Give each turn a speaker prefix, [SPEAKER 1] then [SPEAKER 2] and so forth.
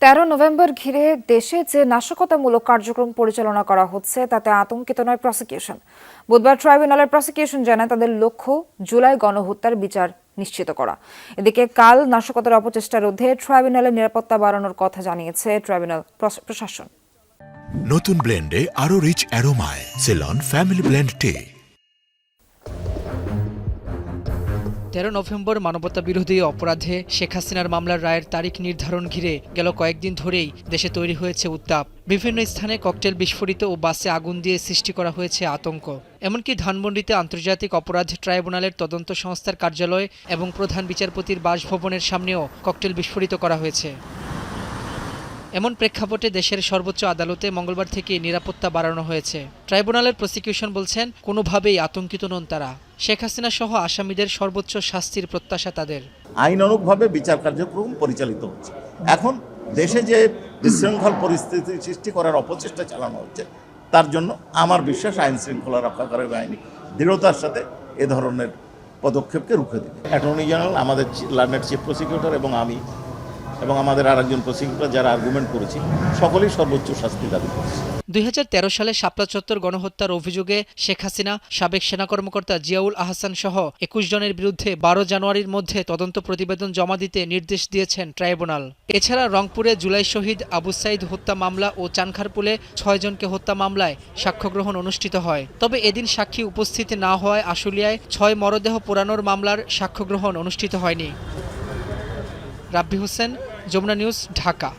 [SPEAKER 1] তেরো নভেম্বর ঘিরে দেশে যে নাশকতামূলক কার্যক্রম পরিচালনা করা হচ্ছে, তাতে আতঙ্কিত নয় প্রসিকিউশন বুধবার ট্রাইব্যুনালের প্রসিকিউশন জানায় তাদের লক্ষ্য জুলাই গণহত্যার বিচার নিশ্চিত করা। এদিকে কাল নাশকতার অপচেষ্টা রোধে ট্রাইব্যুনালের নিরাপত্তা বাড়ানোর কথা জানিয়েছে ট্রাইব্যুনাল প্রশ- প্রশাসন।
[SPEAKER 2] নতুন ব্লেন্ডে আরও রিচ অ্যারোমায় সেলন ফ্যামিলি ব্লেন্ড টে
[SPEAKER 3] তেরো নভেম্বর মানবতা বিরোধী অপরাধে শেখ হাসিনার মামলার রায়ের তারিখ নির্ধারণ ঘিরে গেল কয়েকদিন ধরেই দেশে তৈরি হয়েছে উত্তাপ। বিভিন্ন স্থানে ককটেল বিস্ফোরিত ও বাসে আগুন দিয়ে সৃষ্টি করা হয়েছে আতঙ্ক। এমনকি ধানমন্ডিতে আন্তর্জাতিক অপরাধ ট্রাইব্যুনালের তদন্ত সংস্থার কার্যালয় এবং প্রধান বিচারপতির বাসভবনের সামনেও ককটেল বিস্ফোরিত করা হয়েছে। এমন প্রেক্ষাপটে দেশের সর্বোচ্চ আদালতে মঙ্গলবার থেকে নিরাপত্তা বাড়ানো হয়েছে। ট্রাইব্যুনালের প্রসিকিউশন বলছেন, কোনোভাবেই আতঙ্কিত নন তারা। শেখ হাসিনা সহ আসামিদের সর্বোচ্চ শাস্তির প্রত্যাশা তাদের।
[SPEAKER 4] আইনানুগভাবে বিচার কার্যক্রম পরিচালিত হচ্ছে। এখন দেশে যে বিশৃঙ্খল পরিস্থিতি সৃষ্টি করার অপচেষ্টা চালানো হচ্ছে, তার জন্য আমার বিশ্বাস আইন শৃঙ্খলা রক্ষাকারী বাহিনী দৃঢ়তার সাথে এ ধরনের পদক্ষেপকে রুখে দেবে। অ্যাটর্নি জেনারেল, আমাদের লার্নেড চিফ প্রসিকিউটর এবং আমি এবং আমাদের আরেকজন প্রসিকিউটর যারা আর্গুমেন্ট করেছি, সকলেই সর্বোচ্চ শাস্তি দাবি করছে।
[SPEAKER 3] দুই সালে শাপলা চত্বর গণহত্যার অভিযোগে শেখ হাসিনা, সাবেক সেনা কর্মকর্তা জিয়াউল আহসান সহ একুশ জনের বিরুদ্ধে বারো জানুয়ারির মধ্যে তদন্ত প্রতিবেদন জমা দিতে নির্দেশ দিয়েছেন ট্রাইব্যুনাল। এছাড়া রংপুরে জুলাই শহীদ আবু সাইদ হত্যা মামলা ও চানখারপুলে ছয়জনকে হত্যা মামলায় সাক্ষ্য গ্রহণ অনুষ্ঠিত হয়। তবে এদিন সাক্ষী উপস্থিত না হওয়ায় আশুলিয়ায় ছয় মরদেহ পোড়ানোর মামলার সাক্ষ্য গ্রহণ অনুষ্ঠিত হয়নি। রাব্বি হোসেন যমুনা নিউজ ঢাকা।